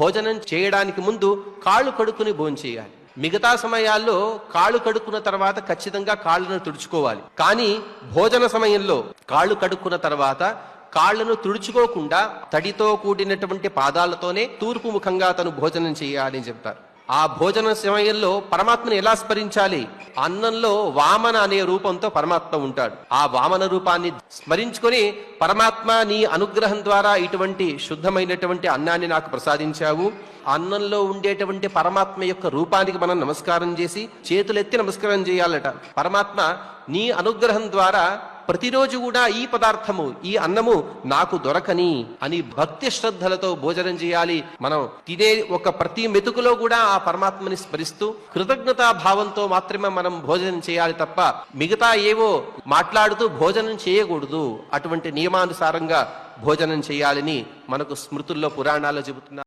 భోజనం చేయడానికి ముందు కాళ్ళు కడుక్కుని భోంచేయాలి మిగతా సమయాల్లో కాళ్ళు కడుక్కున్న తర్వాత ఖచ్చితంగా కాళ్ళను తుడుచుకోవాలి. కానీ భోజన సమయంలో కాళ్ళు కడుక్కున్న తర్వాత కాళ్ళను తుడుచుకోకుండా తడితో కూడినటువంటి పాదాలతోనే తూర్పు ముఖంగా తను భోజనం చేయాలని చెప్తారు. ఆ భోజన సమయంలో పరమాత్మని ఎలా స్మరించాలి? అన్నంలో వామన అనే రూపంతో పరమాత్మ ఉంటాడు. ఆ వామన రూపాన్ని స్మరించుకొని పరమాత్మ నీ అనుగ్రహం ద్వారా ఇటువంటి శుద్ధమైనటువంటి అన్నాన్ని నాకు ప్రసాదించావు. అన్నంలో ఉండేటువంటి పరమాత్మ యొక్క రూపానికి మనం నమస్కారం చేసి చేతులెత్తి నమస్కారం చేయాలట. పరమాత్మ నీ అనుగ్రహం ద్వారా ప్రతిరోజు కూడా ఈ పదార్థము ఈ అన్నము నాకు దొరకని అని భక్తి శ్రద్ధలతో భోజనం చేయాలి. మనం తినే ఒక ప్రతి మెతుకులో కూడా ఆ పరమాత్మని స్మరిస్తూ కృతజ్ఞతా భావంతో మాత్రమే మనం భోజనం చేయాలి తప్ప మిగతా ఏవో మాట్లాడుతూ భోజనం చేయకూడదు. అటువంటి నియమానుసారంగా భోజనం చేయాలని మనకు స్మృతుల్లో పురాణాలు చెబుతున్నారు